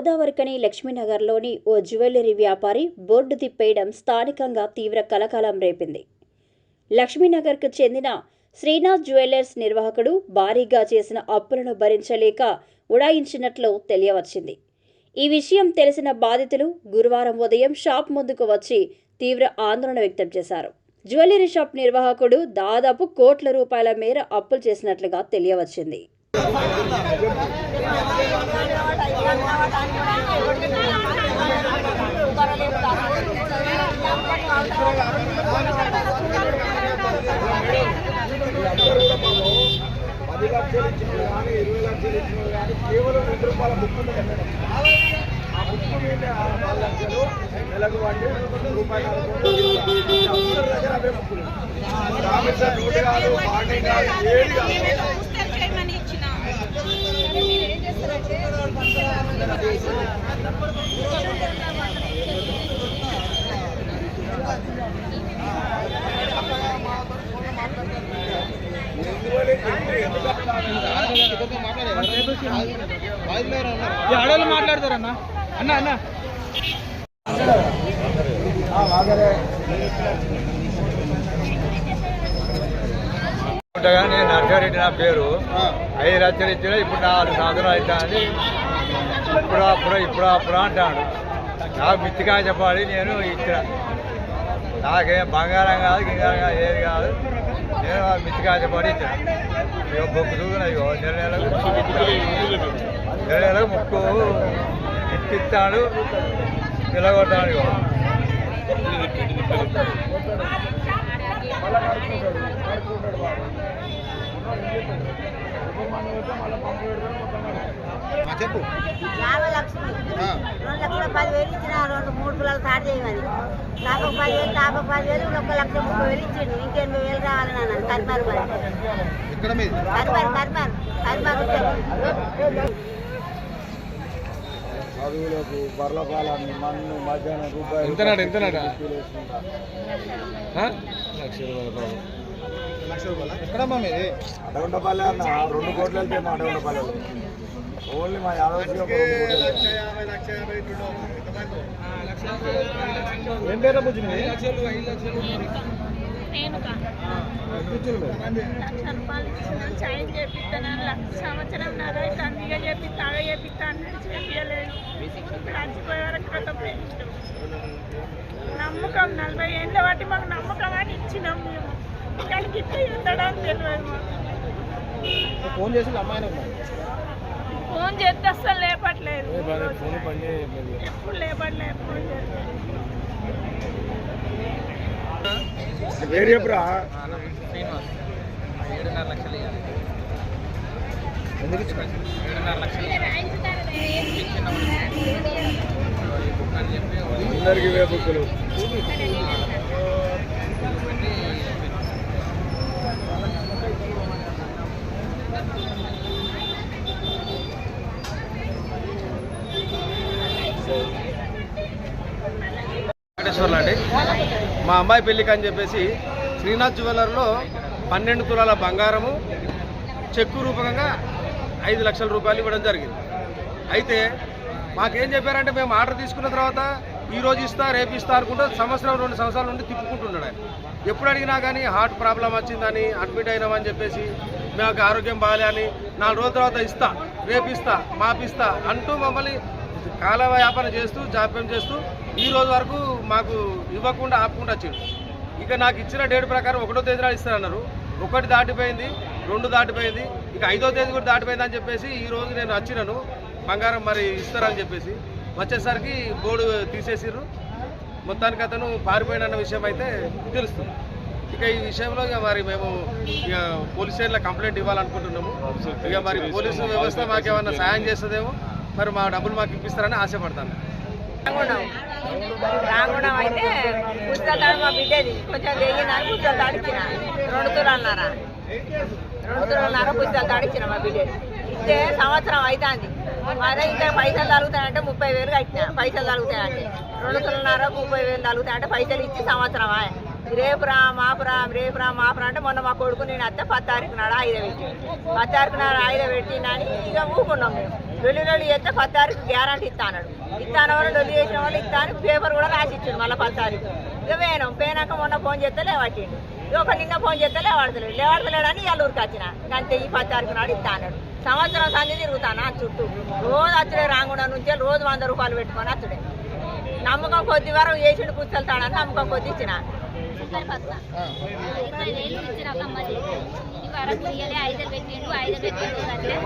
గోదావరికని లక్ష్మీనగర్లోని ఓ జ్యువెలరీ వ్యాపారి బోర్డు తిప్పేయడం స్థానికంగా తీవ్ర కలకలం రేపింది. లక్ష్మీనగర్కు చెందిన శ్రీనాథ్ జ్యువెలర్స్ నిర్వాహకుడు భారీగా చేసిన అప్పులను భరించలేక ఉడాయించినట్లు తెలియవచ్చింది. ఈ విషయం తెలిసిన బాధితులు గురువారం ఉదయం షాప్ ముందుకు వచ్చి తీవ్ర ఆందోళన వ్యక్తం చేశారు. జ్యువెలరీ షాప్ నిర్వాహకుడు దాదాపు కోట్ల రూపాయల మేర అప్పులు చేసినట్లుగా తెలియవచ్చింది. పది లక్షలు ఇచ్చినారు కానీ ఇరవై లక్షలు ఇచ్చినారు కానీ కేవలం రెండు రూపాయల బుక్ ఆ బుక్ మీద ఆ నాలుగు లక్షలు నెలకు వండి రూపాయలు దగ్గర అవే బుక్కులు కాబట్టి నోటి కాదు పార్టీ కాదు ఏడు కాదు ఆడవాళ్ళు మాట్లాడతారన్న. అన్న అన్న. ఉంటగా నేను నర్సారెడ్డి నా పేరు. ఐదు లక్షలు ఇచ్చిన ఇప్పుడు నాలుగు సంవత్సరాలు అవుతాను ఇప్పుడు అప్పుడు ఇప్పుడు అప్పుడు అంటాడు. నాకు మిత్తిగా చెప్పాలి నేను ఇచ్చిన. నాకేం బంగారం కాదు గింగారం కాదు ఏది కాదు. చెప్పాలి ఇచ్చిన ఇక చూసిన ఇగో నెల నెలకు నెల నెలకు ముక్కు ఇప్పిస్తాడు పిల్లగొట్టాడు ఇగో చెప్పు యాభై లక్షలు రెండు లక్షల పదివేలు ఇచ్చిన రెండు మూడు పిల్లలు స్టార్ట్ చేయమని. నాకు ఒక పదివేలు నాకు ఒక పదివేలు ఒక లక్ష ముప్పై వేలు ఇచ్చిండు. ఇంకెనభై వేలు కావాలి నాన్న కరిమారు మరి. కరిమారు కరిమారు కరిమారు వచ్చారు చదువులకు బర్ల పాలని మన్ను మధ్యాహ్నం రూపాయలు ఎంతనాడు, ఎంతనాడు? వేసుకుంటా. లక్ష రూపాయల. ఎక్కడమ్మా మీది? అడగొండపల్లి అన్న రెండు కోట్లు వెళ్తే మా ఓన్లీ మా యాదవ్ ఏం పేరు లక్ష రూపాయలు ఇచ్చిన చైన్ చేపిస్తానని లక్ష సంవత్సరం చేపిస్తా అగా చేపిస్తా అన్నాడు. చేపించలేదు ఇప్పుడు చచ్చిపోయే వరకు కథ నమ్మకం నలభై ఏళ్ళ బట్టి మాకు నమ్మకం అని ఇచ్చినాం మేము. కానీ గిట్ట ఇస్తాడని తెలియదు మాకు. ఫోన్ చేసి అమ్మాయిని ఫోన్ చేస్తే అస్సలు లేపట్లేదు. ఎప్పుడు లేపట్లేదు ఫోన్ చేస్తే. ఏడున్నర లక్షలు ఇవ్వాలి ఏడున్నర లక్షలు అందరికి వెంకటేశ్వర్లు అండి మా అమ్మాయి పెళ్ళికి అని చెప్పేసి శ్రీనాథ్ జ్యువెలర్లో పన్నెండు తులాల బంగారము చెక్కు రూపకంగా ఐదు లక్షల రూపాయలు ఇవ్వడం జరిగింది. అయితే మాకేం చెప్పారంటే మేము ఆర్డర్ తీసుకున్న తర్వాత ఈ రోజు ఇస్తా రేపు ఇస్తా అనుకుంటే సంవత్సరం రెండు సంవత్సరాల నుండి తిప్పుకుంటున్నాడు ఆయన. ఎప్పుడు అడిగినా కానీ హార్ట్ ప్రాబ్లం వచ్చిందని అడ్మిట్ అయినామని చెప్పేసి మాకు ఆరోగ్యం బాగాలే అని నాలుగు రోజుల తర్వాత ఇస్తా రేపు ఇస్తా మాపిస్తా అంటూ మమ్మల్ని కాల వ్యాపారం చేస్తూ జాప్యం చేస్తూ ఈ రోజు వరకు మాకు ఇవ్వకుండా ఆపకుండా వచ్చాడు. ఇక నాకు ఇచ్చిన డేట్ ప్రకారం ఒకటో తేదీ నాడు ఇస్తారన్నారు ఒకటి దాటిపోయింది రెండు దాటిపోయింది ఇక ఐదో తేదీ కూడా దాటిపోయింది అని చెప్పేసి ఈ రోజు నేను వచ్చినాను. బంగారం మరి ఇస్తారని చెప్పేసి వచ్చేసరికి బోర్డు తీసేసిర్రు. మొత్తానికి అతను పారిపోయిన విషయం అయితే తెలుస్తుంది. ఇక ఈ విషయంలో ఇక మరి మేము ఇక పోలీస్ స్టేషన్లో కంప్లైంట్ ఇవ్వాలనుకుంటున్నాము. ఇక మరి పోలీసు వ్యవస్థ మాకేమన్నా సాయం చేస్తుందేమో మరి మా డబ్బులు మాకు ఇప్పిస్తారని ఆశపడతాను. రాంగుణం రాంగుణం అయితే పుస్తకాలు మా బిడ్డది. కొంచెం వెయ్యినారు పుస్తకాలు తాడిచ్చిన రెండు తులాలన్నారా రెండు తులాలన్నారా పుస్తకాలు తాడిచ్చిన మా బిడ్డది. ఇస్తే సంవత్సరం అవుతుంది అదే ఇంకా పైసలు తరుగుతాయంటే ముప్పై వేలు కట్టిన. పైసలు తరుగుతాయంటే రెండు తులన్నర ముప్పై వేలు తరుగుతాయంటే పైసలు ఇచ్చి సంవత్సరం ఆయే. రేపు రా మాపురా రేపు రా మాపు అంటే మొన్న మా కొడుకు నేను అత్త పది తారీఖు నాడు ఆయుధ పెట్టి పది తారీఖు నాడు ఆయుధ పెట్టినని ఇక ఊకున్నాం మేము. డొల్లి డొల్లి చేస్తే పది తారీఖు గ్యారంటీ ఇస్తాను ఇస్తాను వాళ్ళు డొల్లి చేసిన వాళ్ళు ఇస్తాను పేపర్ కూడా రాసి ఇచ్చాడు మళ్ళీ పది తారీఖు. ఇక పోయినాం. పోయినాక మొన్న ఫోన్ చేస్తే లేవట్టిండు. ఇక ఒక నిన్న ఫోన్ చేస్తే లేవాడతలేడు లేవాడతలేడని ఇవాళ ఊరికి వచ్చిన అంతే ఈ పది తారీఖు నాడు ఇస్తాను సంవత్సరం సంధి తిరుగుతాను ఆ చుట్టూ? రోజు అచ్చుడే రాంగుండ నుంచే రోజు వంద రూపాయలు పెట్టుకొని అచ్చుడే. నమ్మకం కొద్ది వరకు వేసిండు కూర్చొల్తాడని నమ్మకం కొద్ది ఇచ్చిన. ఇరవై వేలు ఇచ్చిన ఒక అమ్మది వరకు ఇయ్యలే ఐదు పెట్టిండు ఐదు పెట్టిండు అంటే